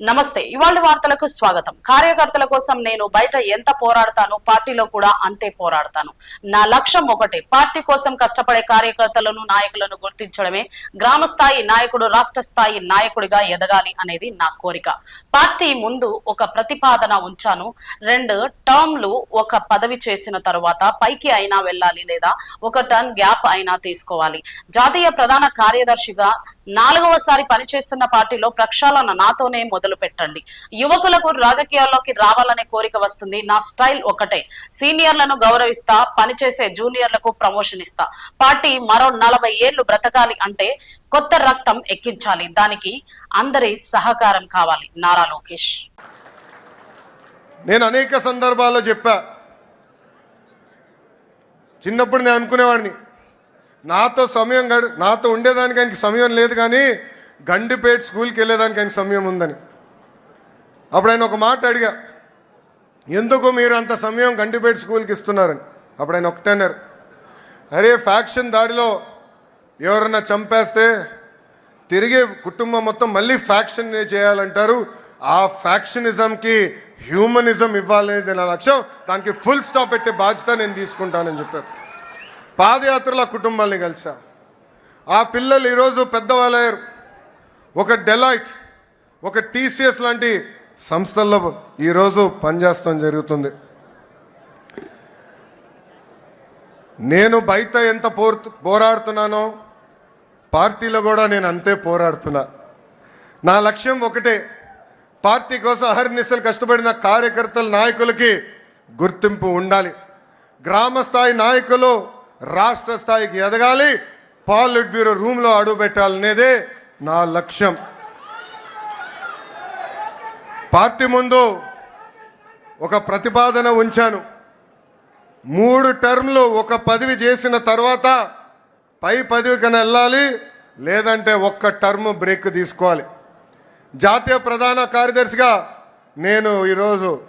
నమస్తే. ఇవాళ వార్తలకు స్వాగతం. కార్యకర్తల కోసం నేను బయట ఎంత పోరాడతాను పార్టీలో కూడా అంతే పోరాడతాను. నా లక్ష్యం ఒకటే. పార్టీ కోసం కష్టపడే కార్యకర్తలను నాయకులను గుర్తించడమే. గ్రామ స్థాయి నాయకుడు రాష్ట్ర స్థాయి నాయకుడిగా ఎదగాలి అనేది నా కోరిక. పార్టీ ముందు ఒక ప్రతిపాదన ఉంచాను. రెండు టర్మ్లు ఒక పదవి చేసిన తరువాత పైకి అయినా వెళ్ళాలి లేదా ఒక టర్న్ గ్యాప్ అయినా తీసుకోవాలి. జాతీయ ప్రధాన కార్యదర్శిగా నాలుగవసారి పనిచేస్తున్న పార్టీలో ప్రక్షాళన నాతోనే మొదలు పెట్టండి. యువకులకు రాజకీయాల్లోకి రావాలనే కోరిక వస్తుంది. నా స్టైల్ ఒకటే. సీనియర్లను గౌరవిస్తా పనిచేసే జూనియర్లకు ప్రమోషన్ ఇస్తా. పార్టీ మరో నలభై ఏళ్ళు బ్రతకాలి అంటే కొత్త రక్తం ఎక్కించాలి. దానికి అందరి సహకారం కావాలి. నారా లోకేష్. నేను అనేక సందర్భాల్లో చెప్పా. చిన్నప్పుడు నేను అనుకునేవాడిని. నాతో సమయం గడు నాతో ఉండేదానికి ఆయనకి సమయం లేదు కానీ గండిపేట స్కూల్కి వెళ్ళేదానికి ఆయనకి సమయం ఉందని. అప్పుడు ఆయన ఒక మాట అడిగా ఎందుకు మీరు అంత సమయం గండిపేట స్కూల్కి ఇస్తున్నారని? అప్పుడు ఆయన ఒకటే అన్నారు అరే ఫ్యాక్షన్ దాడిలో ఎవరన్నా చంపేస్తే తిరిగి కుటుంబం మొత్తం మళ్ళీ ఫ్యాక్షన్ చేయాలంటారు. ఆ ఫ్యాక్షనిజంకి హ్యూమనిజం ఇవ్వాలనేది నా లక్ష్యం. దానికి ఫుల్ స్టాప్ పెట్టే బాధ్యత నేను తీసుకుంటానని చెప్పారు. పాదయాత్రలో కుటుంబాల్ని కలిసా ఆ పిల్లలు ఈరోజు పెద్దవాళ్ళయ్యారు. ఒక డెలైట్ ఒక టీసీఎస్ లాంటి సంస్థల్లో ఈరోజు పనిచేస్తాం జరుగుతుంది. నేను బయట ఎంత పోర్ పోరాడుతున్నానో పార్టీలో కూడా నేను అంతే పోరాడుతున్నా. నా లక్ష్యం ఒకటే పార్టీ కోసం అహర్నిశలు కష్టపడిన కార్యకర్తల నాయకులకి గుర్తింపు ఉండాలి. గ్రామ స్థాయి నాయకులు రాష్ట్ర స్థాయికి ఎదగాలి పాలిట్ బ్యూరో రూమ్లో అడుగు పెట్టాలనేదే నా లక్ష్యం. పార్టీ ముందు ఒక ప్రతిపాదన ఉంచాను. మూడు టర్మ్లు ఒక పదవి చేసిన తర్వాత పై పదవికన వెళ్ళాలి లేదంటే ఒక్క టర్మ్ బ్రేక్ తీసుకోవాలి. జాతీయ ప్రధాన కార్యదర్శిగా నేను ఈరోజు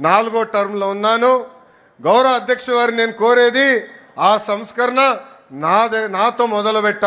నాలుగో టర్మ్లో ఉన్నాను. గౌరవ అధ్యక్షుడు వారిని నేను కోరేది ఆ సంస్కరణ నాదే నాతో మొదలు